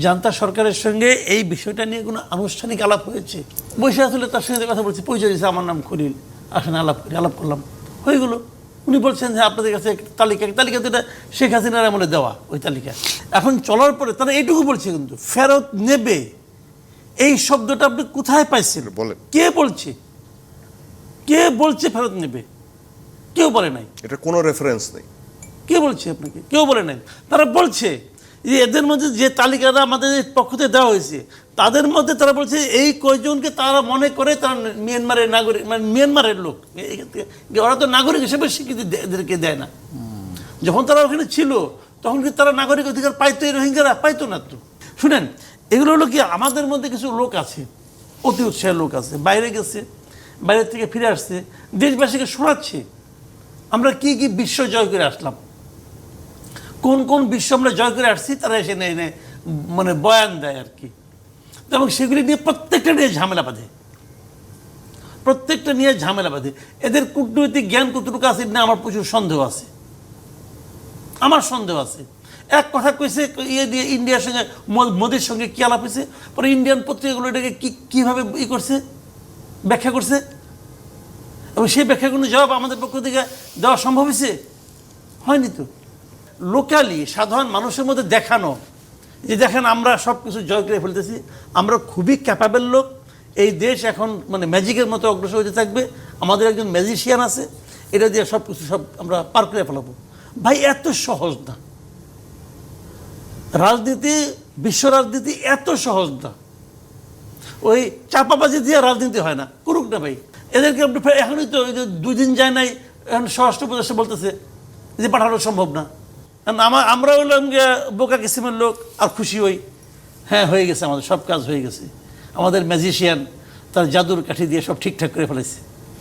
Junta সরকারের সঙ্গে এই বিষয়টা নিয়ে কোনো আনুষ্ঠানিক আলাপ হয়েছে? বসে আসলে তার সঙ্গে কথা বলছি পরিচয় দিয়েছে আমার নাম খলিল। আসেন আলাপ করি আলাপ করলাম। হয়ে গেলো। উনি বলছেন যে আপনাদের কাছে একটা তালিকা তালিকা তো এটা শেখ হাসিনার আমলে দেওয়া ওই তালিকা। এখন চলার পরে তারা এইটুকু বলছে কিন্তু ফেরত নেবে। এই শব্দটা আপনি কোথায় পাইছেন? বলেন। কে বলছে? কে বলছে ফেরত নেবে? কেউ বলে নাই। এটা কোনো রেফারেন্স নেই। কে বলছে আপনাকে? কেউ বলে নাই। তারা বলছে এদের মধ্যে যে তালিকাটা আমাদের পক্ষ থেকে দেওয়া হয়েছে, তাদের মধ্যে তারা বলছে এই কয়জনকে তারা মনে করে তারা মিয়ানমারের নাগরিক মানে মিয়ানমারের লোক। ওরা তো নাগরিক হিসেবে স্বীকৃতি এদেরকে দেয় না। যখন তারা ওখানে ছিল, তখন কি তারা নাগরিক অধিকার পাইতো এই রোহিঙ্গারা? পাইতো না তো। শুনেন, এগুলো হলো কি, আমাদের মধ্যে কিছু লোক আছে, অতি উৎসাহের লোক আছে, বাইরে গেছে, বাইরে থেকে ফিরে আসছে, দেশবাসীকে শোনাচ্ছে, আমরা কি কি বিশ্ব জয় করে আসলাম। কোন কোন বিশ্ব আমরা জয় করে আসছি, তারা এসে নেই মানে বয়ান দেয় আর কি। এবং সেগুলি নিয়ে প্রত্যেকটা নিয়ে ঝামেলা বাঁধে। প্রত্যেকটা নিয়ে ঝামেলা বাঁধে। এদের কূটনৈতিক জ্ঞান কতটুকু আছে না আমার প্রচুর সন্দেহ আছে। আমার সন্দেহ আছে। এক কথা কইছে ইয়ে দিয়ে ইন্ডিয়ার সঙ্গে মোদির সঙ্গে কি আলাপ হয়েছে? পরে ইন্ডিয়ান পত্রিকাগুলো এটাকে কি, কীভাবে ই করছে? ব্যাখ্যা করছে? এবং সেই ব্যাখ্যাগুলো জবাব আমাদের পক্ষ থেকে দেওয়া সম্ভব হয়েছে? হয়নি তো। লোকালি সাধারণ মানুষের মধ্যে দেখানো, যে দেখেন আমরা সব কিছু জয় করে ফেলতেছি, আমরা খুবই ক্যাপাবেল লোক, এই দেশ এখন মানে ম্যাজিকের মতো অগ্রসর হতে থাকবে, আমাদের একজন ম্যাজিশিয়ান আছে, এটা দিয়ে সব কিছু সব আমরা পার করে ফেলাবো। ভাই, এত সহজ না। রাজনীতি, বিশ্ব রাজনীতি এত সহজ না। ওই চাপাবাজি দিয়ে রাজনীতি হয় না, করুক না ভাই। এদেরকে এখনই তো ওই যে দুই দিন যায় নাই, এখন স্বরাষ্ট্র উপদেষ্টা বলতেছে যে পাঠানো সম্ভব না। আমার আমরা হইলাম গিয়ে বোকা কিসিমের লোক, আর খুশি হই। হ্যাঁ হয়ে গেছে আমাদের, সব কাজ হয়ে গেছে। আমাদের ম্যাজিশিয়ান তার জাদুর কাঠি দিয়ে সব ঠিকঠাক করে ফেলেছে